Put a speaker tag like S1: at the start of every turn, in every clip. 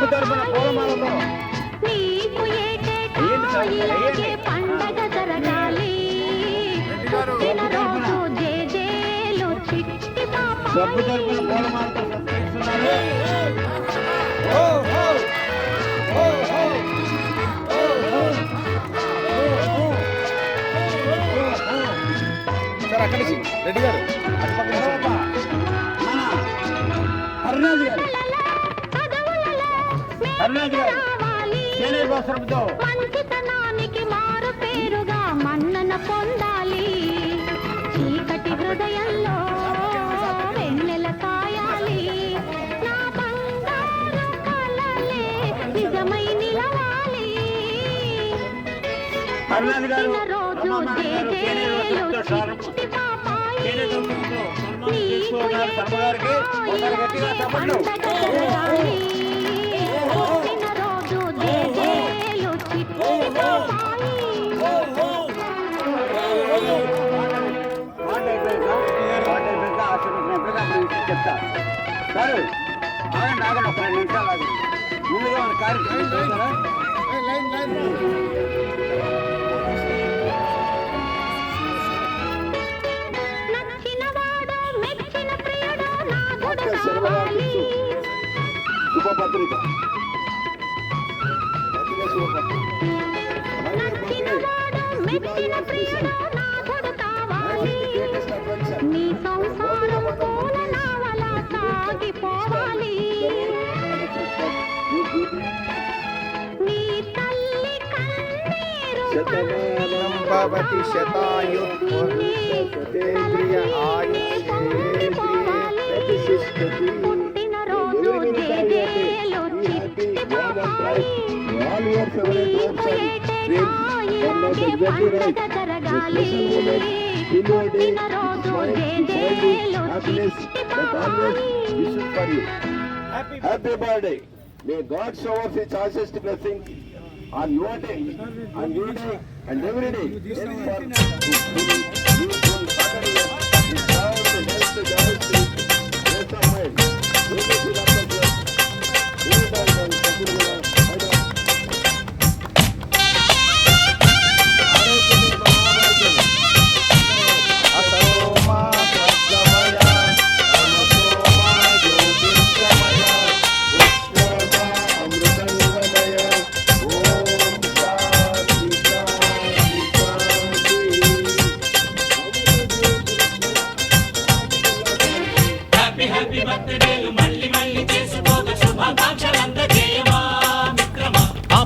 S1: Jug తరపున పూలమాలతో పండగ జరగాలి జగ్గు తరపున పూలమాలతో
S2: రెడ్డి గారు అటు గారు
S1: అరుణాథ్ గారు మంచితనానికి మారు పేరుగా మన్నన పొందాలి చీకటి హృదయంలో వెన్నెల కాయాలి నా బంగారు కలలే నిజమై నిలవాలి
S2: అరుణాథ్ రోజు పాపాయి నీ ప్రియ చెప్తా సార్ ఆగండి ఆగండి ఒక రెండు నిమిషాలు ఆగండి ముందుగా మన కార్యక్రమం చూస్తారా శుభపత్రిక
S1: పత్రిక
S3: శతమానం భవతి శతాయు సతేంద్రియ ఆయుష్ేంద్రియే happy birthday may god show of his blessing on your day, on your day, and every day. Every day.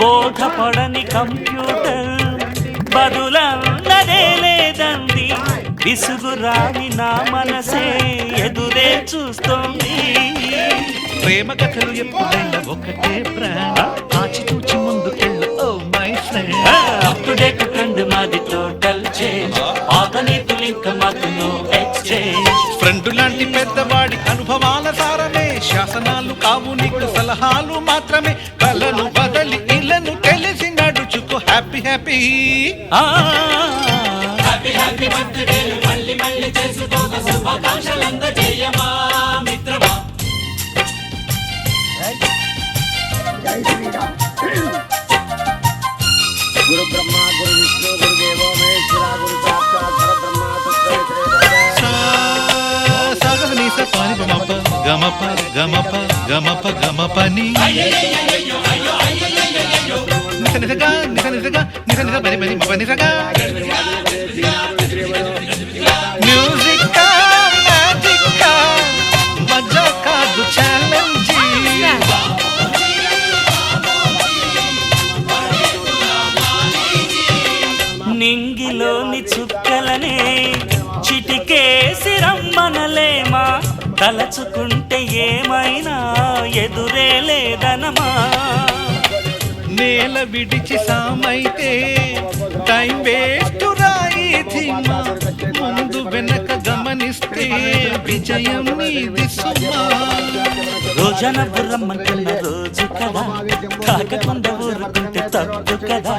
S4: బోధపడని computer బదులన్నదే లేదంది విసుగురాని నా మనసే ఎదురే చూస్తోంది
S5: ప్రేమ కథలు ఎప్పుడైనా ఒకటే ప్రేమ ఆచితూచి ముందుకెళ్ళ ఓ మై
S6: ఫ్రెండ్ మాది టోటల్ చేంజ్ ఆతని
S7: లాంటి పెద్దవాడి అనుభవాల సారమే శాసనాలు కావు నీకు సలహాలు మాత్రమే హ్యాపీ హ్యాపీ
S8: గమప గమప గమప గమపని నిజగా నిజ నిజగా నిజ నిజ బరి బరి మగ నిజగా మ్యూజిక్ మ్యాజిక్ మజా కాదు ఛాలెంజ్
S9: నింగిలోని చుక్కలనే చిటికేసి రమ్మనలేమా తలచుకుంటే ఏమైనా ఎదురే లేదనమా
S10: నేల విడిచి సామైతే టైం వేస్ట్ వెనక గమనిస్తే విజయం నీది
S11: రోజన బుర్రమ్మంటున్న రోజు కదా కాకకుండా ఊరుకుంటే తప్పు కదా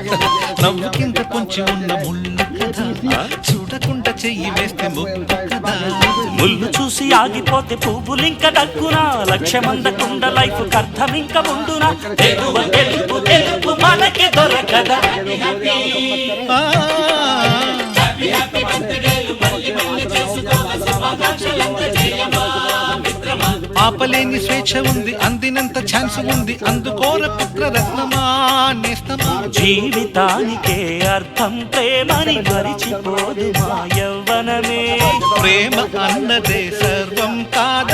S12: నవ్వు కింద కొంచెం ఉన్న ముళ్ళు కదా చూడకుండా చెయ్యి వేస్తే ముక్కు కదా
S13: ముళ్ళు చూసి ఆగిపోతే పువ్వులు ఇంకా దగ్గునా లక్ష్యం అందకుండా లైఫ్ అర్థం ఇంకా ముందునా తెలుపు తెలుపు మనకి దొరకదా
S14: హ్యాపీ హ్యాపీ
S15: ఆపలేని స్వేచ్ఛ ఉంది అందినంత ఛాన్స్ ఉంది అందుకోర పుత్ర రత్నమా
S4: జీవితానికే అర్థం ప్రేమని మరిచిపోదు మా యవ్వనమే
S5: ప్రేమ అన్నదే సర్వం కాదు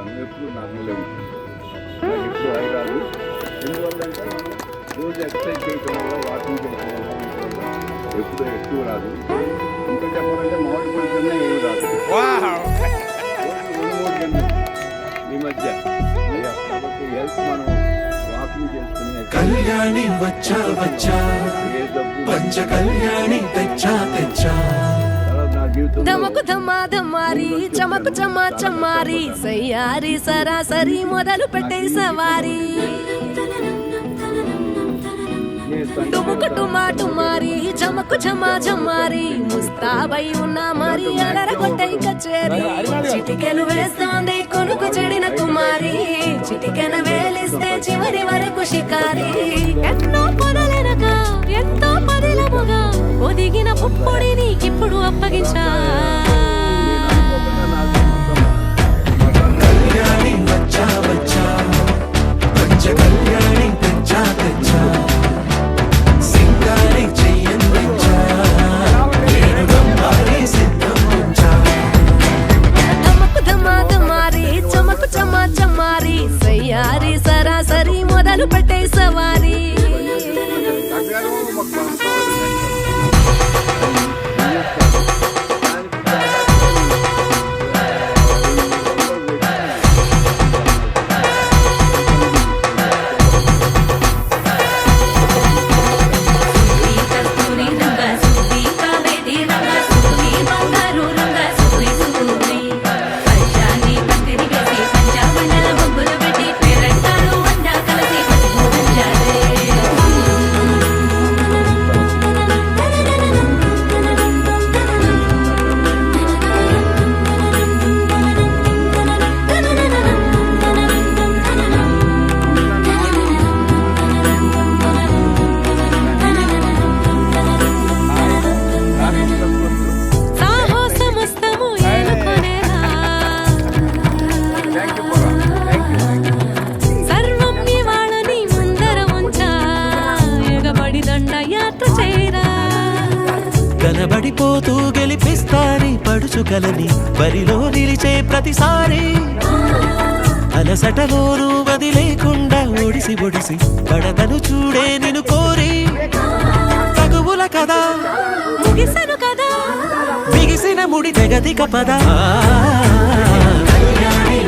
S2: ఉంటాను ఎప్పుడు నార్మల్గా ఉంటాను ఎక్కువ హై కాదు ఎందువల్లంటే మనం రోజు ఎక్సర్సైజ్ చేయటం వల్ల వాకింగ్ చేయటం వల్ల ఎప్పుడు ఎక్కువ రాదు ఇంకా చెప్పాలంటే మామిడి పొడి కన్నా ఏమి రాదు రెండు మూడు కన్నా ఈ మధ్య కాబట్టి హెల్త్ మనం
S16: కళ్యాణి వచ్చా వచ్చా పంచ కళ్యాణి తెచ్చా తెచ్చా
S17: ధమకు ధమా ధమారి చమకు చమా చమారి సయ్యారి సరాసరి మొదలు పెట్టే సవారి టుముకు టుమా టుమారి చమకు చమా చమారి ముస్తాబై ఉన్న మరి కొట్టై కచేరి చిటికెను వేస్తోంది కొనుకు చెడిన కుమారి చిటికెన వేలిస్తే చివరి వరకు షికారి ఎన్నో పొదలే పదిలముగా ఎంతో పదిలముగా ఒదిగిన పుప్పొడి నీకిప్పుడు అప్పగించా
S18: సయ్యారి సరాసరి మొదలు పెట్టే సవారీ
S19: ఒడిసి ఒడిసి కడతను చూడే నిన్ను కోరి తగువుల కదా
S20: ముగిసను కదా
S19: మిగిసిన ముడి తెగదిక పద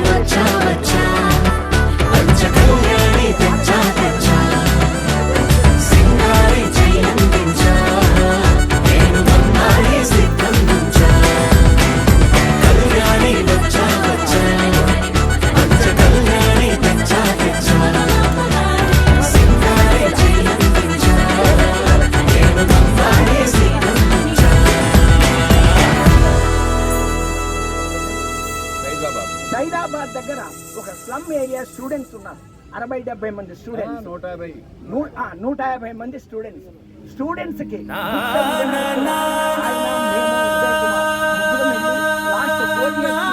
S21: వచ్చా
S22: హైదరాబాద్ దగ్గర ఒక స్లమ్ ఏరియా స్టూడెంట్స్ ఉన్నారు అరవై డెబ్బై మంది స్టూడెంట్స్
S2: నూట యాభై నూట యాభై మంది స్టూడెంట్స్
S22: స్టూడెంట్స్ కి లాస్ట్